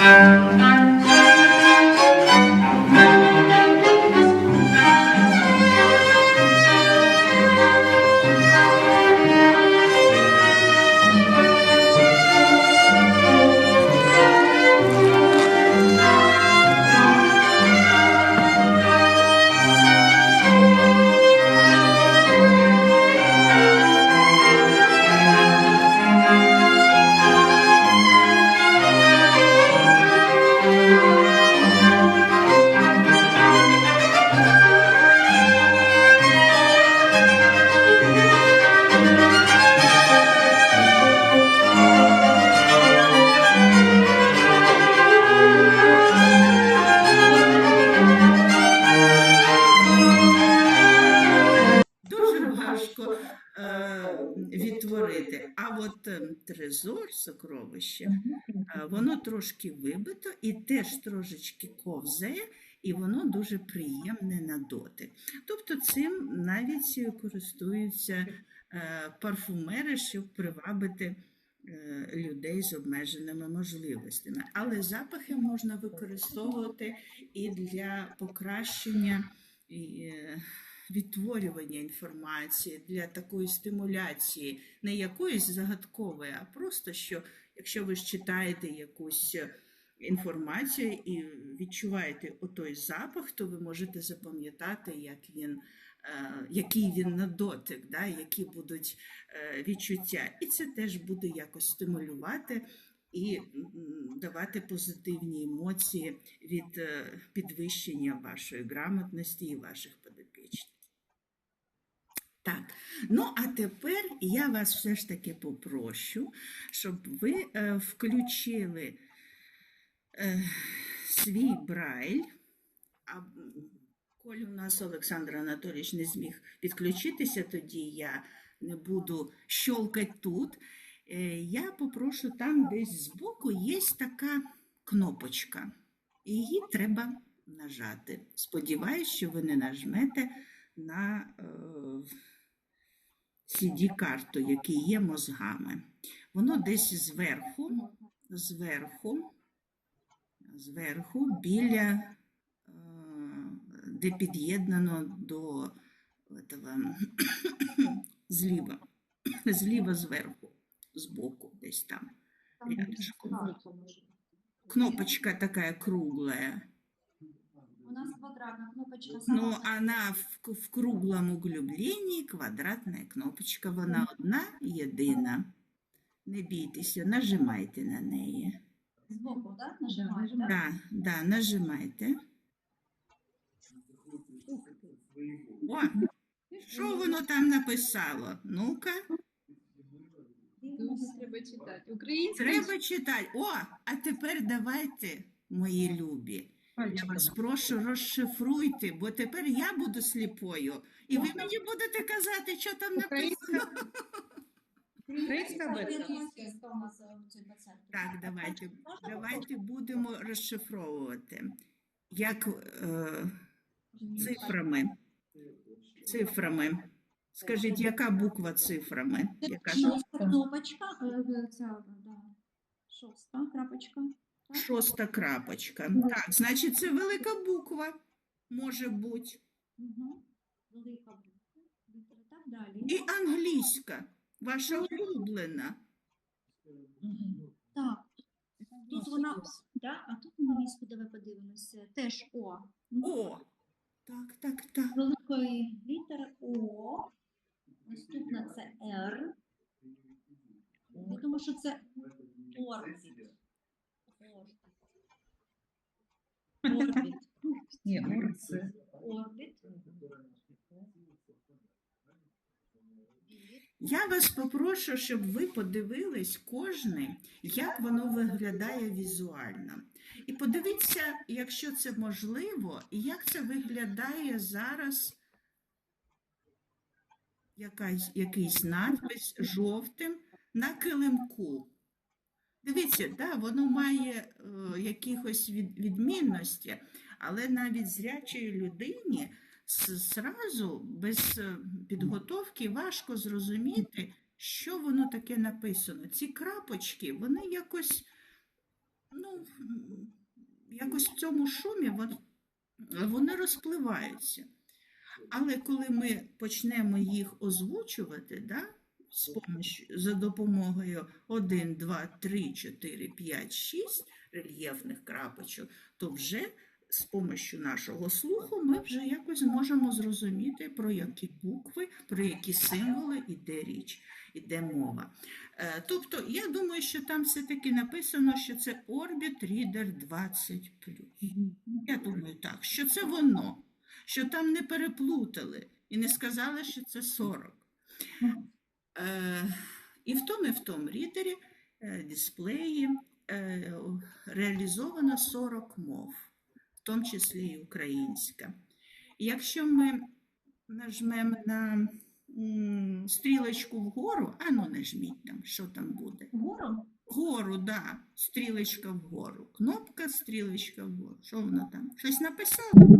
Дуже трезор, сокровище, е, воно трошки вибито і теж трошечки ковзає, і воно дуже приємне на дотик. Тобто цим навіть користуються е, парфумери, щоб привабити е, людей з обмеженими можливостями. Але запахи можна використовувати і для покращення. і, е, відтворювання інформації, для такої стимуляції, не якоїсь загадкової, а просто що, якщо ви ж читаєте якусь е, інформацію і відчуваєте отой запах, то ви можете запам'ятати, як він, е, який він на дотик, да, які будуть е, відчуття. І це теж буде якось стимулювати. І давати позитивні емоції від підвищення вашої грамотності і ваших подопічних. Так, ну а тепер я вас все ж таки попрошу, щоб ви е, включили е, свій брайль. А коли у нас Олександр Анатолійович не зміг підключитися, тоді я не буду щолкати тут. Е, я попрошу там десь збоку є така кнопочка. Її треба нажати. Сподіваюсь, що ви не нажмете на е, CD-карту, які є мозгами. Воно десь зверху, зверху, зверху, біля, е, де під'єднано до этого, зліва, зліва зверху, збоку, десь там. рядышком. Кнопочка такая круглая. У нас квадратна кнопочка Ну, сама. она в, в круглом углублении квадратная кнопочка. Вона одна, єдина. Не бійтеся, нажимайте на неї. Збоку, так? Нажимаєш, так? Да, да, нажимайте. О, що воно там написало? Ну-ка, треба читати. Українська треба читати. О, а тепер давайте, мої любі. Я вас прошу, розшифруйте, бо тепер я буду сліпою, і ви мені будете казати, що там написано. Е. Так, давайте, давайте будемо розшифровувати. Як е, цифрами. Цифрами. Скажіть, яка буква цифрами? Яка Шоста кнопочка, е, ця, да. Шоста крапочка. Шоста крапочка. Так, значить, це велика буква може бути. Угу. Велика буква. Так, далі. І англійська, ваша улюблена. Так. Тут вона, да, а тут англійську, давай подивимося, теж О. О! Так, так, так. великої літери О. Наступна це Р. Я думаю, що це орбіт. Орбіт. Ні, Ур. Орбіт. Я вас попрошу, щоб ви подивились кожне, як воно виглядає візуально. І подивіться, якщо це можливо, як це виглядає зараз якась, якийсь надпис жовтим на килимку. Дивіться, да, воно має е, якихось від, відмінності, але навіть зрячій людині зразу без е, підготовки важко зрозуміти, що воно таке написано. Ці крапочки, вони якось ну, якось в цьому шумі вон- вони розпливаються. Але коли ми почнемо їх озвучувати, да, з помощ- за допомогою 1, 2, 3, 4, 5, 6 рельєфних крапочок, то вже з помощю нашого слуху ми вже якось зможемо зрозуміти, про які букви, про які символи йде річ, йде мова. Е, Тобто, я думаю, що там все-таки написано, що це Orbit Reader 20. Я думаю, так, що це воно, що там не переплутали і не сказали, що це 40. Е, і в тому, і в тому рідері е, дисплеї е, реалізовано 40 мов, в тому числі і українська. Якщо ми нажмемо на стрілочку вгору, а ну нажміть там, що там буде. Вгору? Вгору, да, стрілочка вгору. Кнопка, стрілочка вгору. Що воно там? Щось написало?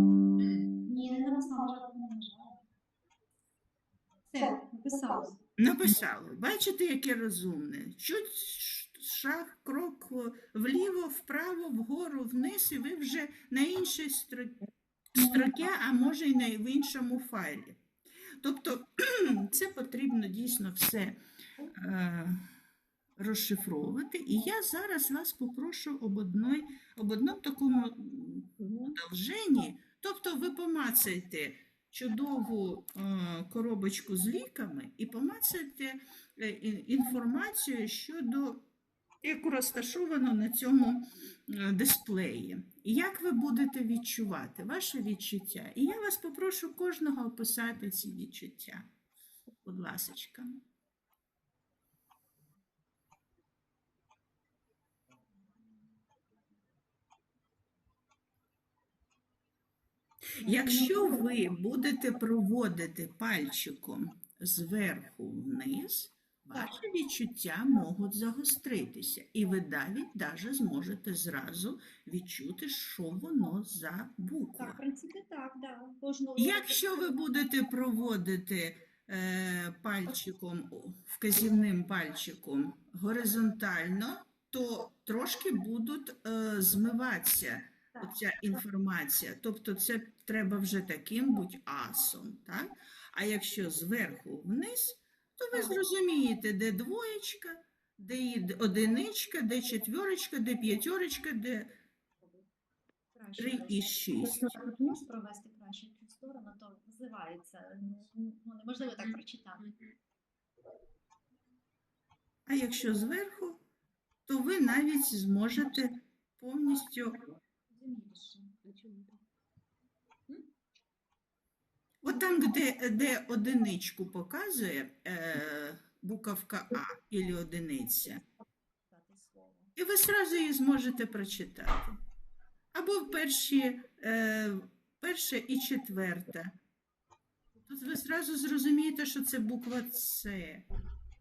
Ні, не написала, не нажала. Все, написала. Написало. Бачите, яке розумне. Чуть шаг, крок вліво, вправо, вгору, вниз, і ви вже на іншій стро- строкі, а може й на в іншому файлі. Тобто це потрібно дійсно все е, розшифровувати. І я зараз вас попрошу об, одной, об одному такому м, одолженні. Тобто ви помацайте чудову е, коробочку з ліками і помацайте інформацію щодо яку розташовано на цьому е, дисплеї. Як ви будете відчувати ваше відчуття? І я вас попрошу кожного описати ці відчуття. Будь ласочка. Якщо ви будете проводити пальчиком зверху вниз, ваші відчуття можуть загостритися, і ви навіть даже зможете зразу відчути, що воно за буква. Так, в принципі, так, да. Кожного Якщо ви будете проводити е, пальчиком, вказівним пальчиком горизонтально, то трошки будуть е, змиватися Оця інформація. Тобто це треба вже таким бути асом. Так? А якщо зверху вниз, то ви зрозумієте, де двоєчка, де одиничка, де четвірочка, де п'ятерочка, де три і шість. Якщо провести краще в цю сторону, то зливається. Ну, неможливо так прочитати. А якщо зверху, то ви навіть зможете повністю. От там, де, де одиничку показує е, буковка А або одиниця, і ви одразу її зможете прочитати. Або перші, е, перша і четверта. Тут ви одразу зрозумієте, що це буква С.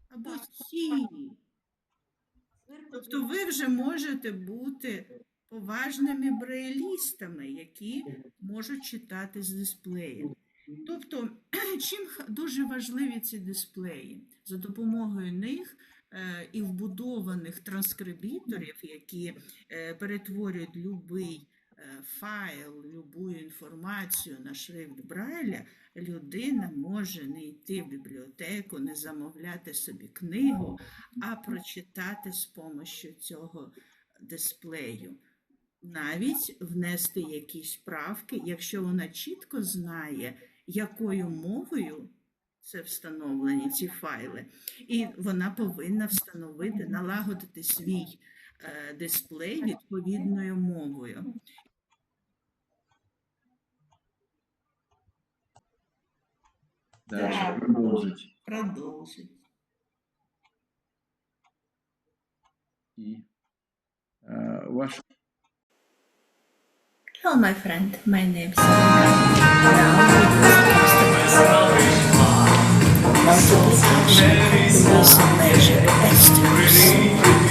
Або Сі. Тобто ви вже можете бути поважними брайлістами, які можуть читати з дисплею. Тобто, чим дуже важливі ці дисплеї? За допомогою них е, і вбудованих транскрибіторів, які е, перетворюють будь-який файл, любу інформацію на шрифт Брайля, людина може не йти в бібліотеку, не замовляти собі книгу, а прочитати з допомогою цього дисплею. Навіть внести якісь правки, якщо вона чітко знає, якою мовою це встановлені ці файли, і вона повинна встановити, налагодити свій е, дисплей відповідною мовою. Дальше продолжить. Продовжить. И э, ваш Hello, my friend. My name is Now, so, also measure estimates.